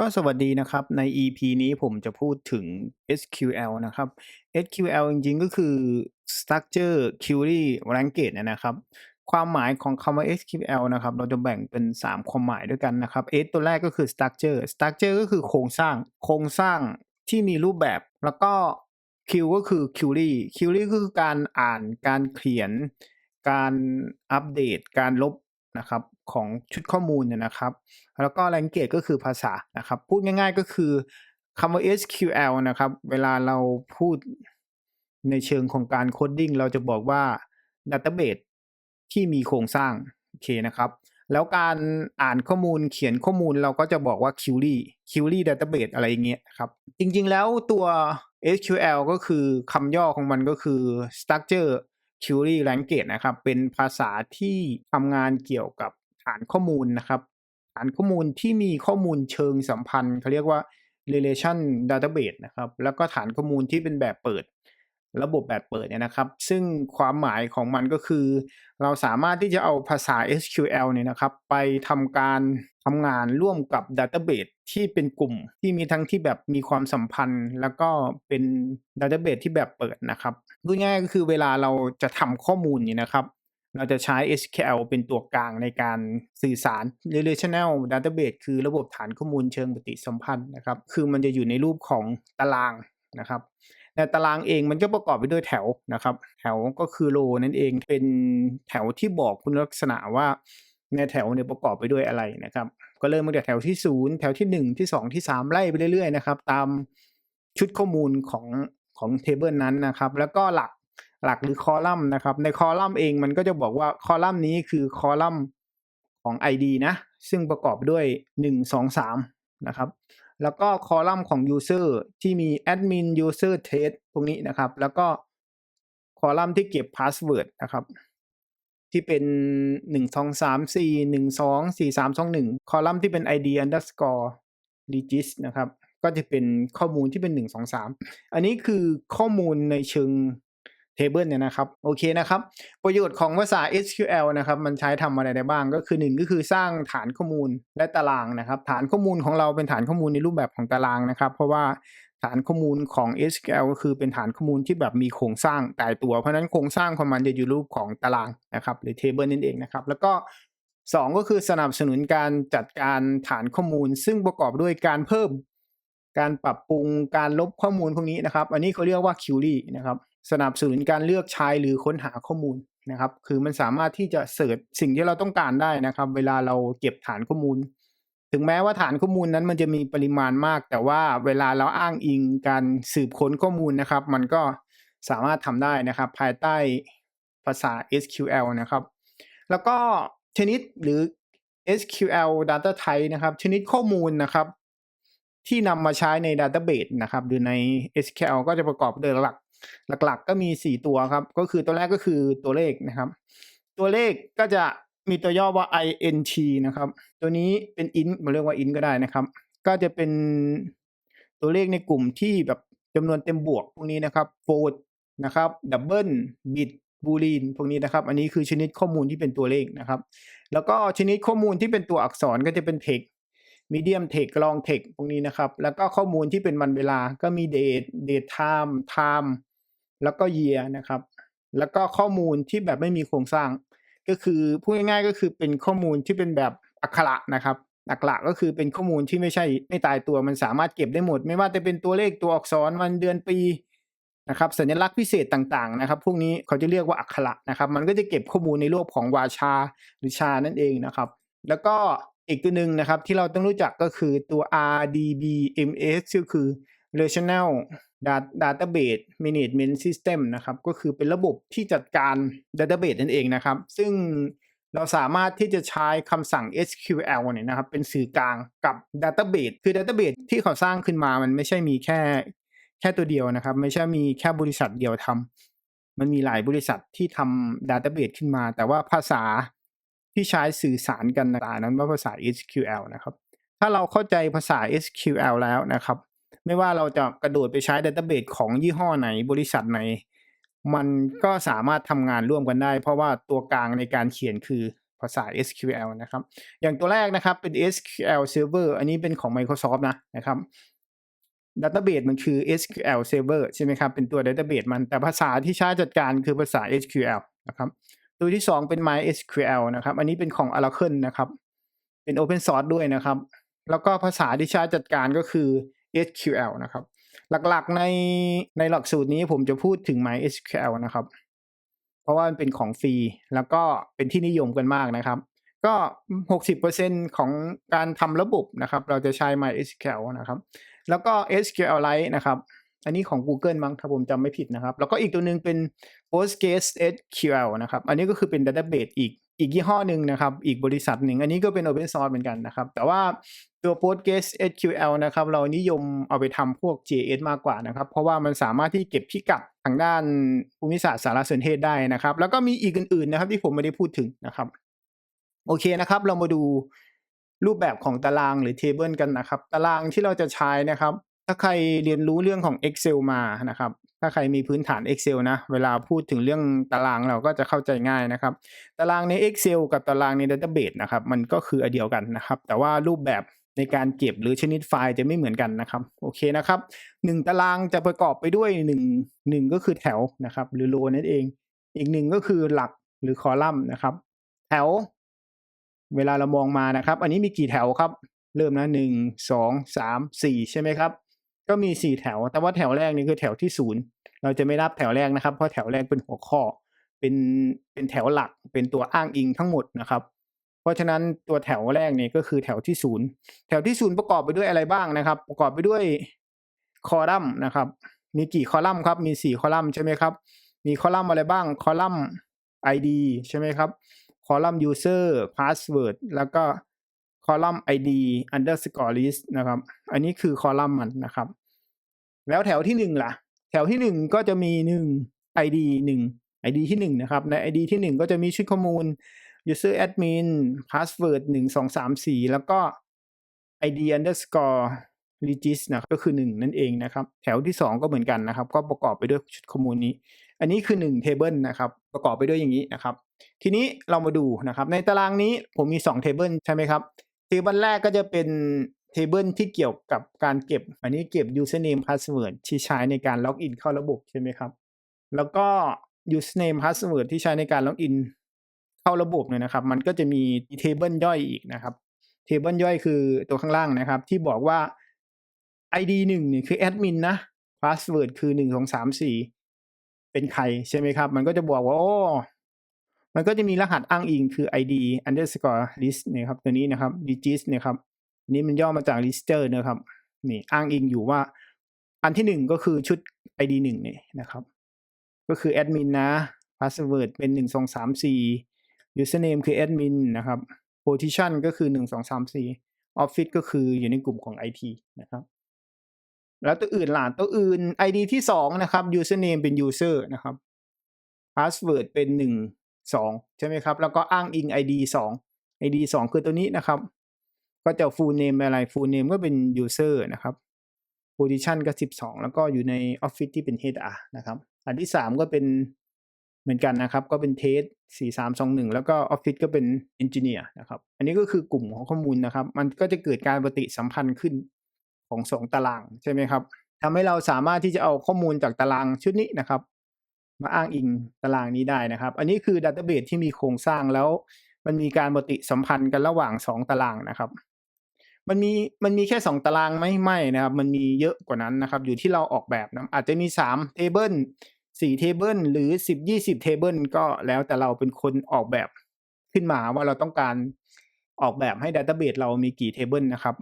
ก็สวัสดีนะครับ ใน EP นี้ผมจะพูดถึง SQL นะครับ SQL จริงๆ ก็คือ Structure Query Language เนี่ยนะครับ ความหมายของคำว่า SQL นะครับ เราจะแบ่งเป็น 3 ความหมายด้วยกันนะครับ S ตัวแรกก็คือ Structure Structure ก็คือโครงสร้าง โครงสร้างที่มีรูปแบบ แล้วก็ Q ก็คือ Query Query ก็คือการอ่าน การเขียน การอัปเดต การลบ นะครับของชุดข้อมูลเนี่ยนะครับ แล้วก็ language ก็คือภาษานะครับ พูดง่ายๆก็คือคำว่า SQL นะครับ เวลาเราพูดในเชิงของการโคดดิ้งเราจะบอกว่า database ที่มีโครงสร้าง โอเคนะครับ แล้วการอ่านข้อมูลเขียนข้อมูลเราก็จะบอกว่า query query database อะไรอย่างเงี้ยครับ จริงๆแล้วตัว SQL ก็คือคำย่อของมันก็คือ structure query language นะครับ เป็นภาษาที่ทำงานเกี่ยวกับฐานข้อมูลนะครับ ฐานข้อมูลที่มีข้อมูลเชิงสัมพันธ์เขาเรียกว่า relation database นะครับ แล้วก็ฐานข้อมูลที่เป็นแบบเปิด ระบบแบบเปิดเนี่ยนะครับ ซึ่งความหมายของมันก็คือ เราสามารถที่จะเอาภาษา SQL เนี่ยนะครับ ไปทำการทำงานร่วมกับ Database ที่เป็นกลุ่มที่มีทั้งที่แบบมีความสัมพันธ์ แล้วก็เป็น Database ที่แบบเปิดนะครับพูดง่ายก็คือเวลาเราจะทำข้อมูลเนี่ยนะครับ เราจะใช้ SQL เป็นตัวกลางในการสื่อสาร relational database คือระบบฐานข้อมูลเชิงปฏิสัมพันธ์นะครับ คือมันจะอยู่ในรูปของตารางนะครับ ในตารางเองมันก็ประกอบไปด้วยแถวนะครับ แถวก็คือโรนั่นเองเป็นแถวที่บอกคุณลักษณะว่าในแถวเนี่ยประกอบไปด้วยอะไรนะครับ ก็เริ่มตั้งแต่แถวที่ 0 แถวที่ 1 ที่ 2 ที่ 3 ไล่ไปเรื่อยๆนะครับตามชุดข้อมูลของของเทเบิลนั้นนะครับ แล้วก็หลักหลักหรือคอลัมน์นะครับ ในคอลัมน์เองมันก็จะบอกว่าคอลัมน์นี้คือคอลัมน์ของ ID นะ ซึ่งประกอบด้วย 1 2 3 นะครับ แล้วก็คอลัมน์ของ User ที่มี Admin User Test ตรงนี้นะครับ แล้วก็คอลัมน์ที่เก็บ Password นะครับ ที่เป็น 1 2 3 4 1 2 4 3 2 1 คอลัมน์ที่เป็น ID underscore regis นะครับ ก็จะเป็นข้อมูลที่เป็น 1 2 3 อันนี้คือข้อมูลในเชิง table เนี่ยนะครับ โอเคนะครับ ประโยชน์ของภาษา SQL นะครับมันใช้ทำอะไรได้บ้างก็คือ 1 ก็คือสร้างฐานข้อมูลและตารางนะครับ ฐานข้อมูลของเราเป็นฐานข้อมูลในรูปแบบของตารางนะครับ เพราะว่าฐานข้อมูลของ SQL ก็คือเป็นฐานข้อมูลที่แบบมีโครงสร้างตายตัว เพราะนั้นโครงสร้างของมันจะอยู่รูปของตารางนะครับหรือ table นั่นเองนะครับ แล้วก็2ก็คือสนับสนุนการจัดการฐานข้อมูล ซึ่งประกอบด้วยการเพิ่ม การปรับปรุงการลบข้อมูลพวกนี้นะครับ อันนี้เขาเรียกว่า query นะครับ สนับสนุนการเลือกใช้หรือค้นหาข้อมูลนะครับ คือมันสามารถที่จะเสิร์ชสิ่งที่เราต้องการได้นะครับ เวลาเราเก็บฐานข้อมูล ถึงแม้ว่าฐานข้อมูลนั้นมันจะมีปริมาณมาก แต่ว่าเวลาเราอ้างอิงการสืบค้นข้อมูลนะครับ มันก็สามารถทำได้นะครับ ภายใต้ภาษา SQL นะครับ แล้วก็ชนิดหรือ SQL data type นะครับ ชนิดข้อมูลนะครับ ที่นำมาใช้ใน Database นะครับหรือใน SQL ก็จะประกอบโดยหลัก หลักๆ ก็มี 4 ตัวครับ ก็คือตัวแรกก็คือตัวเลขนะครับ ตัวเลขก็จะมีตัวย่อว่า int นะครับ ตัวนี้เป็น int มาเรียกว่า int ก็ได้นะครับ ก็จะเป็นตัวเลขในกลุ่มที่แบบจำนวนเต็มบวกพวกนี้นะครับ float นะครับ double bit boolean พวกนี้นะครับ อันนี้คือชนิดข้อมูลที่เป็นตัวเลขนะครับ แล้วก็ชนิดข้อมูลที่เป็นตัวอักษรก็จะเป็น text medium text long text พวกนี้นะครับ แล้วก็ข้อมูลที่เป็นวันเวลาก็มี date date time time แล้วก็ year นะครับ แล้วก็ข้อมูลที่แบบไม่มีโครงสร้าง ก็คือพูดง่ายๆก็คือเป็นข้อมูลที่เป็นแบบอักขระนะครับหลักๆก็คือเป็นข้อมูลที่ไม่ใช่ไม่ตายตัวมันสามารถเก็บได้หมด ไม่ว่าจะเป็นตัวเลขตัวอักษรวันเดือนปีนะครับสัญลักษณ์พิเศษต่างๆนะครับ พวกนี้เขาจะเรียกว่าอักขระนะครับ มันก็จะเก็บข้อมูลในรูปของวาชาหรือชานั่นเองนะครับ แล้วก็อีกตัวหนึ่งนะครับที่เราต้องรู้จักก็คือตัว RDBMS ก็คือ Relational Database Management System นะครับ ก็คือเป็นระบบที่จัดการ Database นั่นเองนะครับ ซึ่งเราสามารถที่จะใช้คำสั่ง SQL เนี่ยนะครับ เป็นสื่อกลางกับ Database คือ Database ที่เขาสร้างขึ้นมามันไม่ใช่มีแค่แค่ตัวเดียวนะครับ ไม่ใช่มีแค่บริษัทเดียวทำมันมีหลายบริษัทที่ทำ Database ขึ้นมา แต่ว่าภาษาที่ใช้สื่อสารกันต่างนั้นว่าภาษา SQL นะครับ ถ้าเราเข้าใจภาษา SQL แล้วนะครับ ไม่ว่าเราจะกระโดดไปใช้ Database ของยี่ห้อไหนบริษัทไหน มันก็สามารถทำงานร่วมกันได้ เพราะว่าตัวกลางในการเขียนคือภาษา SQL นะครับ อย่างตัวแรกนะครับเป็น SQL Server อันนี้เป็นของ Microsoft นะนะครับ Database มันคือ SQL Server ใช่ไหมครับเป็นตัว Database มันแต่ภาษาที่ใช้จัดการคือภาษา SQL นะครับตัวที่ 2 เป็น MySQL นะครับ อันนี้เป็นของ Oracle นะครับ เป็น Open Source ด้วยนะครับ แล้วก็ภาษาที่ใช้จัดการก็คือ SQL นะครับ หลักๆในในหลักสูตรนี้ผมจะพูดถึง MySQL นะครับ เพราะว่ามันเป็นของฟรี แล้วก็เป็นที่นิยมกันมากนะครับ ก็ 60%ของการทำระบบนะครับ เราจะใช้ MySQL นะครับ แล้วก็ SQLite นะครับอันนี้ของ Google มั้งถ้าผมจำไม่ผิดนะครับ แล้วก็อีกตัวหนึ่งเป็น PostgreSQL นะครับ อันนี้ก็คือเป็น Database อีก อีกยี่ห้อหนึ่งนะครับ อีกบริษัทหนึ่ง อันนี้ก็เป็น Open Source เหมือนกันนะครับ แต่ว่าตัว PostgreSQL นะครับ เรานิยมเอาไปทำพวก JS มากกว่านะครับ เพราะว่ามันสามารถที่เก็บพิกัดทางด้านภูมิศาสตร์สารสนเทศได้นะครับ แล้วก็มีอีกอื่นๆนะครับ ที่ผมไม่ได้พูดถึงนะครับ โอเคนะครับ เรามาดูรูปแบบของตารางหรือ Table กันนะครับ ตารางที่เราจะใช้นะครับ ถ้าใครเรียนรู้เรื่องของ Excel มานะครับ ถ้าใครมีพื้นฐาน Excel นะ เวลาพูดถึงเรื่องตารางเราก็จะเข้าใจง่ายนะครับ ตารางใน Excel กับตารางใน Database นะครับ มันก็คืออันเดียวกันนะครับ แต่ว่ารูปแบบในการเก็บหรือชนิดไฟล์จะไม่เหมือนกันนะครับ โอเคนะครับหนึ่งตารางจะประกอบไปด้วยหนึ่งหนึ่งก็คือแถวนะครับ หรือโรนั่นเอง อีกหนึ่งก็คือหลักหรือคอลัมน์นะครับ แถว เวลาเรามองมานะครับ อันนี้มีกี่แถวครับ เริ่มนะหนึ่งสองสามสี่ใช่ไหมครับ ก็มีสี่แถว แต่ว่าแถวแรกนี่คือแถวที่ศูนย์เราจะไม่นับแถวแรกนะครับ เพราะแถวแรกเป็นหัวข้อ เป็นเป็นแถวหลัก เป็นตัวอ้างอิงทั้งหมดนะครับ เพราะฉะนั้นตัวแถวแรกนี่ก็คือแถวที่ศูนย์แถวที่ศูนย์ประกอบไปด้วยอะไรบ้างนะครับ ประกอบไปด้วยคอลัมน์นะครับ มีกี่คอลัมน์ครับ มีสี่คอลัมน์ใช่ไหมครับ มีคอลัมน์อะไรบ้าง คอลัมน์ ID ใช่ไหมครับ คอลัมน์ user password แล้วก็ คอลัมน์ ID underscore list นะครับ อันนี้คือคอลัมน์มันนะครับ แล้วแถวที่หนึ่งล่ะ แถวที่หนึ่งก็จะมีหนึ่ง ID หนึ่ง ID ที่หนึ่งนะครับ ใน ID ที่หนึ่งก็จะมีชุดข้อมูล user admin password หนึ่งสองสามสี่แล้วก็ ID underscore regis นะครับก็คือหนึ่งนั่นเองนะครับ แถวที่สองก็เหมือนกันนะครับ ก็ประกอบไปด้วยชุดข้อมูลนี้ อันนี้คือหนึ่ง table นะครับ ประกอบไปด้วยอย่างนี้นะครับ ทีนี้เรามาดูนะครับ ในตารางนี้ผมมี2 table ใช่ไหมครับ table แรกก็จะเป็น table ที่เกี่ยวกับการเก็บ อันนี้เก็บ username password ที่ใช้ในการล็อกอินเข้าระบบใช่ไหมครับ แล้วก็ username password ที่ใช้ในการล็อกอินเข้าระบบเนี่ยนะครับ มันก็จะมี table ย่อยอีกนะครับ table ย่อยคือตัวข้างล่างนะครับ ที่บอกว่า ID หนึ่งเนี่ยคือ admin นะ password คือหนึ่งสองสามสี่เป็นใครใช่ไหมครับ มันก็จะบอกว่าโอ้ มันก็จะมีรหัสอ้างอิงคือ ID underscore list เนี่ยครับตัวนี้นะครับ regis เนี่ยครับนี้มันย่อมาจาก lister นะครับนี่อ้างอิงอยู่ว่า อันที่หนึ่งก็คือชุด ID หนึ่งเนี่ยนะครับ ก็คือ admin นะ password เป็นหนึ่งสองสามสี่ username คือ admin นะครับ position ก็คือหนึ่งสองสามสี่ office ก็คืออยู่ในกลุ่มของ IT นะครับแล้วตัวอื่นล่ะตัวอื่น ID ที่สองนะครับ username เป็น user นะครับ password เป็นห นึ่งสองใช่ไหมครับ แล้วก็อ้างอิง ID สอง ID สองคือตัวนี้นะครับ ก็จะ full name อะไร full name ก็เป็น user นะครับ position ก็สิบสองแล้วก็อยู่ใน office ที่เป็น HR นะครับ อันที่สามก็เป็นเหมือนกันนะครับ ก็เป็น test สี่สามสองหนึ่งแล้วก็ office ก็เป็น engineer นะครับ อันนี้ก็คือกลุ่มของข้อมูลนะครับ มันก็จะเกิดการปฏิสัมพันธ์ขึ้นของสองตารางใช่ไหมครับทำให้เราสามารถที่จะเอาข้อมูลจากตารางชุดนี้นะครับ มาอ้างอิงตารางนี้ได้นะครับ อันนี้คือดัตเตอร์เบสที่มีโครงสร้างแล้ว มันมีการปฏิสัมพันธ์กันระหว่างสองตารางนะครับ มันมีมันมีแค่สองตารางไหม่ไม่นะครับ มันมีเยอะกว่านั้นนะครับ อยู่ที่เราออกแบบนะอาจจะมีสามเทเบิลสี่เทเบิลหรือสิบยี่สิบเทเบิลก็แล้วแต่เราเป็นคนออกแบบขึ้นมาว่าเราต้องการออกแบบให้ดัตเตอร์เบสเรามีกี่เทเบิลนะครับ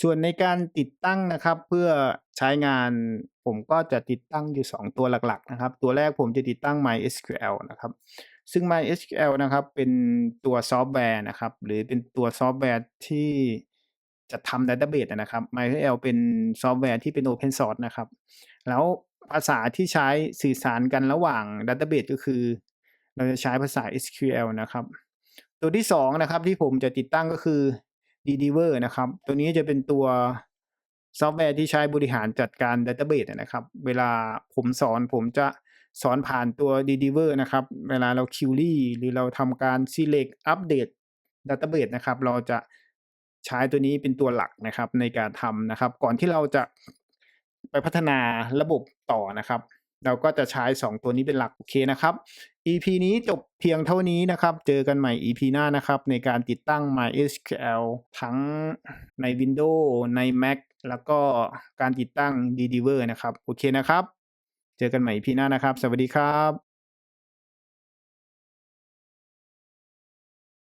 ส่วนในการติดตั้งนะครับ เพื่อใช้งานผมก็จะติดตั้งอยู่ 2 ตัวหลักๆนะครับ ตัวแรกผมจะติดตั้ง MySQL นะครับ ซึ่ง MySQL นะครับเป็นตัวซอฟต์แวร์นะครับ หรือเป็นตัวซอฟต์แวร์ที่จะทำดัตเตอร์เบสนะครับ MySQL เป็นซอฟต์แวร์ที่เป็น Open Source นะครับ แล้วภาษาที่ใช้สื่อสารกันระหว่างดัตเตอร์เบสก็คือ เราจะใช้ภาษา SQL นะครับ ตัวที่สองนะครับที่ผมจะติดตั้งก็คือ DDiver นะครับ ตัวนี้จะเป็นตัวซอฟต์แวร์ที่ใช้บริหารจัดการดัตเตอร์เบสนะครับ เวลาผมสอนผมจะสอนผ่านตัว Deliver นะครับ เวลาเรา query หรือเราทำการ select อัปเดต database นะครับ เราจะใช้ตัวนี้เป็นตัวหลักนะครับในการทำนะครับ ก่อนที่เราจะไปพัฒนาระบบต่อนะครับ เราก็จะใช้ 2 ตัวนี้เป็นหลักโอเคนะครับ EP นี้จบเพียงเท่านี้นะครับ เจอกันใหม่ EP หน้านะครับ ในการติดตั้ง MySQL ทั้งใน Windows ใน Mac แล้วก็การติดตั้ง Deliver นะครับ โอเคนะครับ เจอกันใหม่ EP หน้านะครับ สวัสดีครับ